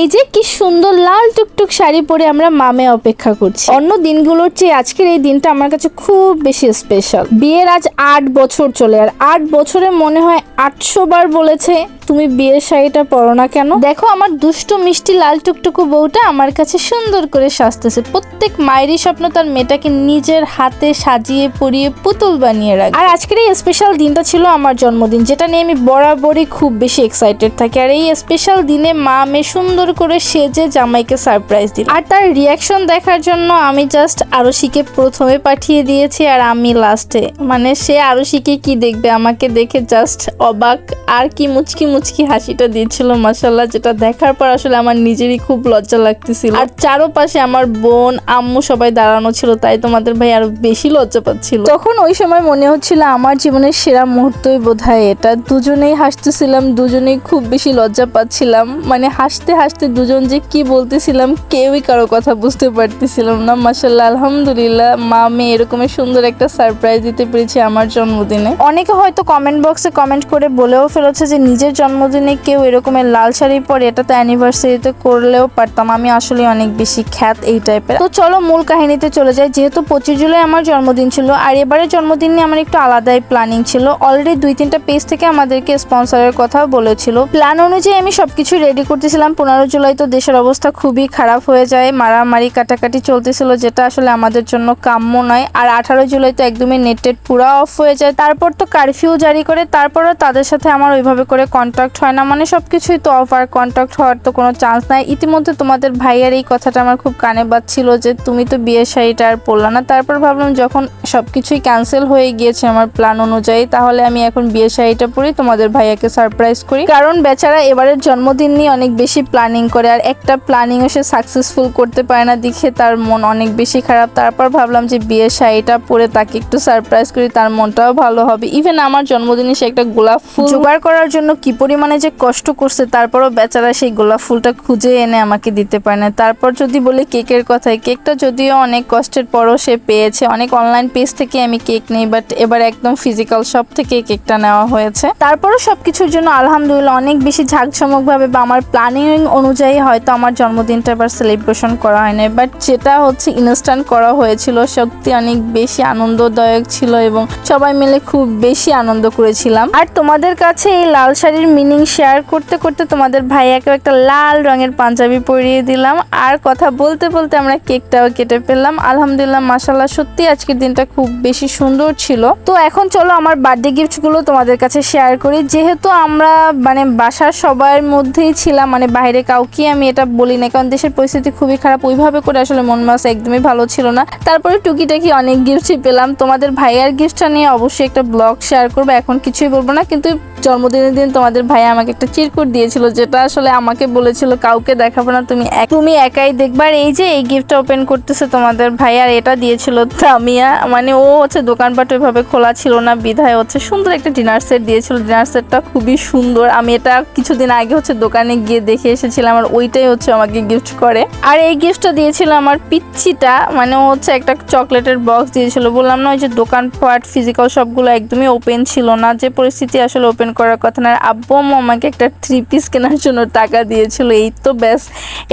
এই যে কি সুন্দর লাল টুকটুক শাড়ি পরে আমরা মামে অপেক্ষা করছি। অন্য দিনগুলোর চেয়ে আজকের এই দিনটা আমার কাছে খুব বেশি স্পেশাল বিয়ের আজ আট বছর চলে, আর আট বছরে মনে হয় আটশো বার বলেছে, তুমি বিয়ের শাড়িটা পরো না কেন? দেখো, আমার দুষ্টু মিষ্টি লাল টুকটুকু বউটা আমার কাছে সুন্দর করে সাজতেছে। প্রত্যেক মায়েরই স্বপ্ন তার মেয়েটাকে নিজের হাতে সাজিয়ে, পরিয়ে পুতুল বানিয়ে রাখে আর আজকের এই স্পেশাল দিনটা ছিল আমার জন্মদিন, যেটা নিয়ে আমি বরাবরই খুব বেশি এক্সাইটেড থাকি। আর এই স্পেশাল দিনে মা মেয়ে সুন্দর করে সেজে জামাইকে সারপ্রাইজ দিল। আর তার রিয়াকশন দেখার জন্য আমি জাস্ট আরশিকে প্রথমে পাঠিয়ে দিয়েছি আর আমি লাস্টে মানে সে আরশিকে কি দেখবে? আমাকে দেখে জাস্ট অবাক আর কি মুচকি মুচকি হাসিটা দিচ্ছিল মাসাল্লাহ যেটা দেখার পর আসলে আমার নিজেরই খুব লজ্জা লাগতেছিল। আর চারোপাশে আমার বোন, আম্মু সবাই দাঁড়ানো ছিল, তাই তোমাদের ভাই আরও বেশি লজ্জা পাচ্ছিল। তখন ওই সময় মনে হচ্ছিল আমার জীবনের সেরা মুহূর্তই বোধহয় এটা। দুজনেই হাসতেছিলাম, দুজনেই খুব বেশি লজ্জা পাচ্ছিলাম। মানে হাসতে হাসতে দুজন যে কি বলতেছিলাম, কেউই কারও কথা বুঝতে পারতেছিলাম না। মাসাল্লাহ আলহামদুলিল্লাহ, মা মেয়ে এরকমের সুন্দর একটা সারপ্রাইজ দিতে পেরেছি আমার জন্মদিনে। অনেকে হয়তো কমেন্ট বক্সে কমেন্ট করে বলেও ফেলেছে যে নিজের জন্মদিনে কেউ এরকমের লাল শাড়ি পরে এটা তো অ্যানিভার্সারিতে করলেও পারতাম। আমি আসলে অনেক বেশি খ্যাত এই টাইপের তো চলো মূল কাহিনীতে চলে যাই। যেহেতু পঁচিশ জুলাই আমার জন্মদিন ছিল, আর এবারে জন্মদিন নিয়ে আমার একটু আলাদাই প্ল্যানিং ছিল। অলরেডি দুই তিনটা পেজ থেকে আমাদেরকে স্পন্সরের কথা বলেছিল। প্ল্যান অনুযায়ী আমি সবকিছু রেডি করতেছিলাম। পনেরো জুলাই তো দেশের অবস্থা খুবই খারাপ হয়ে যায়। মারামারি, কাটাকাটি চলতেছিল, যেটা আসলে আমাদের জন্য কাম্য নয়। আর আঠারো জুলাই তো একদমই নেটের পুরা অফ হয়ে যায়। তারপর তো কারফিউ জারি করে। তারপরও তাদের সাথে আমার ওইভাবে করে কন্ট্যাক্ট হয় না মানে সবকিছুই তো অফ আর কন্ট্যাক্ট হওয়ার তো কোনো চান্স নাই। ইতিমধ্যে তোমাদের ভাইয়ার এই কথাটা আমার খুব কানে বাজছিল যে, তুমি তো বিয়ের শাড়িটা আর পরলা না। তারপর ভাবলাম, যখন সবকিছুই ক্যান্সেল হয়ে গিয়েছে আমার প্ল্যান অনুযায়ী, তাহলে আমি এখন বিয়ের শাড়িটা পরি, তোমাদের ভাইয়াকে সারপ্রাইজ করি। কারণ বেচারা এবারের জন্মদিন নিয়ে অনেক বেশি প্ল্যানিং করে, আর একটা প্ল্যানিংও সে সাকসেসফুল করতে পারে না, দেখে তার মন অনেক বেশি খারাপ। তারপর ভাবলাম যে বিয়ের শাড়িটা পরে তাকে একটু সারপ্রাইজ করি, তার মনটাও ভালো হবে। ইভেন আমার জন্মদিনে সে একটা গোলাপ ফুল জোগাড় করার জন্য কি পরিমাণে যে কষ্ট করছে, তারপরও বেচারা সেই গোলাপ ফুলটা খুঁজে এনে আমাকে দিতে পারে না। তারপর যদি বলি কেকের কথায়, কেকটা যদিও অনেক কষ্টের, পরও সে পেয়েছে। অনেক অনলাইন পেজ থেকে আমি কেক নেই বাট এবার একদম ফিজিক্যাল শপ থেকে কেকটা নেওয়া হয়েছে। তারপরও সবকিছুর জন্য আলহামদুলিল্লাহ অনেক বেশি ঝাঁকঝমক ভাবে বা আমার প্ল্যানিং অনুযায়ী হয়তো আমার জন্মদিনটা এবার সেলিব্রেশন করা হয় না বাট যেটা হচ্ছে ইনস্ট্যান্ট করা হয়েছিল, সত্যি অনেক বেশি আনন্দদায়ক ছিল এবং সবাই মিলে খুব বেশি আনন্দ করেছিলাম। আর তোমাদের কাছে এই লাল শাড়ির মিনিং শেয়ার করতে করতে তোমাদের ভাইয়াকে একটা লাল রঙের পাঞ্জাবি পরিয়ে দিলাম। আর কথা বলতে বলতে আমরা কেকটাও কেটে ফেললাম। আলহামদুলিল্লাহ মাসাল্লাহ সত্যি আজকের দিনটা খুব বেশি সুন্দর ছিল। তো এখন চলো আমার বার্থডে গিফটগুলো তোমাদের কাছে শেয়ার করি। যেহেতু আমরা মানে বাসার সবার মধ্যেই ছিলাম মানে বাইরে কাউকে আমি এটা বলি না কারণ দেশের পরিস্থিতি খুবই খারাপ। ওইভাবে করে আসলে মন মাস একদমই ভালো ছিল না। তারপরে টুকিটাকি অনেক গিফটই পেলাম। তোমাদের ভাইয়ার গিফটটা নিয়ে অবশ্যই একটা ব্লগ শেয়ার করব। এখন কিছুই বলব না, কিন্তু জন্মদিনের দিন তোমাদের ভাইয়া আমাকে একটা চিরকুট দিয়েছিল, যেটা আসলে আমাকে বলেছিল, কাউকে দেখাবো না, তুমি তুমি একাই দেখবার এই যে এই গিফটটা ওপেন করতেছে তোমাদের ভাই, আর এটা দিয়েছিল তামিয়া। মানে ও হচ্ছে দোকানপাট ওইভাবে খোলা ছিল না, বিধায় হচ্ছে সুন্দর একটা ডিনার সেট দিয়েছিল। ডিনার সেটটা খুবই সুন্দর। আমি এটা কিছুদিন আগে হচ্ছে দোকানে গিয়ে দেখে এসেছিলাম, আর ওইটাই হচ্ছে আমাকে গিফট করে। আর এই গিফটটা দিয়েছিল আমার পিচ্ছিটা মানে ও হচ্ছে একটা চকলেটের বক্স দিয়েছিল। বললাম না, ওই যে দোকানপাট ফিজিক্যাল সবগুলো একদমই ওপেন ছিল না। যে পরিস্থিতি আসলে ওপেন করার কথা না আব্বু আম্মু আমাকে একটা থ্রি পিস কেনার জন্য টাকা দিয়েছিল, এই তো ব্যাস,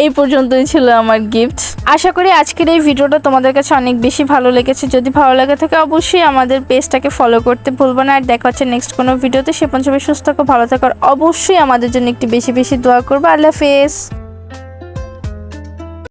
এই পর্যন্তই ছিল আমার গিফট আশা করি আজকের এই ভিডিওটা তোমাদের কাছে অনেক বেশি ভালো লেগেছে, যদি ভালো লাগে থাকে অবশ্যই আমাদের পেজটাকে ফলো করতে ভুলবো না, আর দেখা হচ্ছে নেক্সট কোনো ভিডিওতে, সে পঞ্চমে সুস্থ থাকো, ভালো থাকো অবশ্যই আমাদের জন্য একটু বেশি বেশি দোয়া করব, আল্লাহ হাফেজ।